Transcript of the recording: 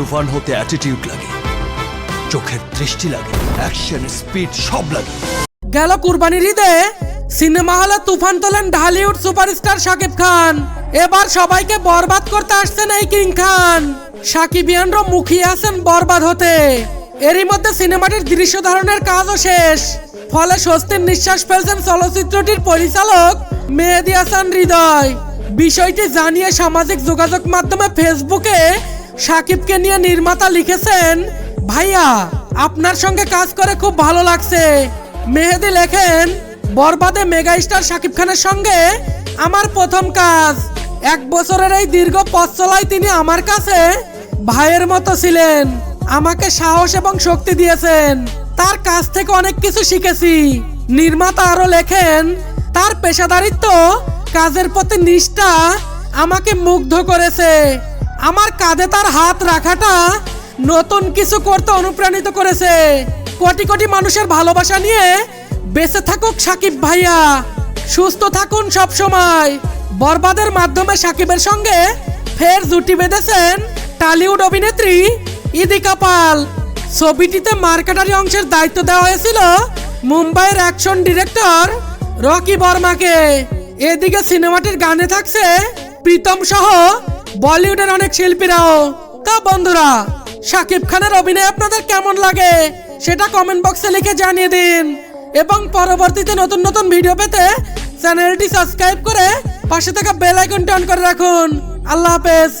তুফান হতে অ্যাটিটিউড লাগে। চোখের দৃষ্টি লাগে। অ্যাকশন স্পিড সব লাগে। গেল কুরবানির ঈদে সিনেমা হলে তুফান তোলেন ঢালিউড সুপারস্টার শাকিব খান। এবার সবাইকে বরবাদ করতে আসছেন এই কিং খান। সাকিবিয়ানরা মুখিয়ে আছেন বরবাদ হতে। এরই মধ্যে সিনেমাটির দৃশ্য ধারণের কাজও শেষ। ফলে স্বস্তির নিঃশ্বাস ফেলছেন চলচ্চিত্রটির পরিচালক মেহেদি হাসান হৃদয়। বিষয়টি জানিয়ে সামাজিক যোগাযোগ মাধ্যমে ফেসবুকে সাকিবকে নিয়ে নির্মাতা লিখেছেন, ভাইয়া, আপনার সঙ্গে কাজ করে খুব ভালো লাগছে। মেহেদি লেখেন, বরবাদে মেগা স্টার শাকিব খানের সঙ্গে আমার প্রথম কাজ। এক বছরের এই দীর্ঘ পথ চলায় তিনি আমার কাছে ভাইয়ের মতো ছিলেন। আমাকে সাহস এবং শক্তি দিয়েছেন। তার কাছ থেকে অনেক কিছু শিখেছি। নির্মাতা আরও লেখেন, তার পেশাদারিত্ব কাজের প্রতি নিষ্ঠা আমাকে মুগ্ধ করেছে। আমার কাঁধে তার হাত রাখাটা নতুন কিছু করতে অনুপ্রাণিত করেছে। কোটি কোটি মানুষের ভালোবাসা নিয়ে বেঁচে থাকুক সাকিব ভাইয়া। সুস্থ থাকুন সব সময় বরবাদের মাধ্যমে সাকিবের সঙ্গে ফের জুটি বেঁধেছেন টালিউড অভিনেত্রী ইদিকা পাল। ছবিটিতে মার্কেটারি অংশের দায়িত্ব দেওয়া হয়েছিল মুম্বাইয়ের অ্যাকশন ডিরেক্টর রকি বর্মাকে। এদিকে সিনেমাটির গানে থাকছে প্রীতম সহ বলিউডের অনেক শিল্পীরাও। তা বন্ধুরা শাকিব খানের অভিনয় আপনাদের কেমন লাগে? সেটা কমেন্ট বক্সে লিখে জানিয়ে দিন। এবং পরবর্তীতে নতুন নতুন ভিডিও পেতে চ্যানেলটি সাবস্ক্রাইব করে পাশে থাকা বেল আইকনটি অন করে রাখুন। আল্লাহ হাফেজ।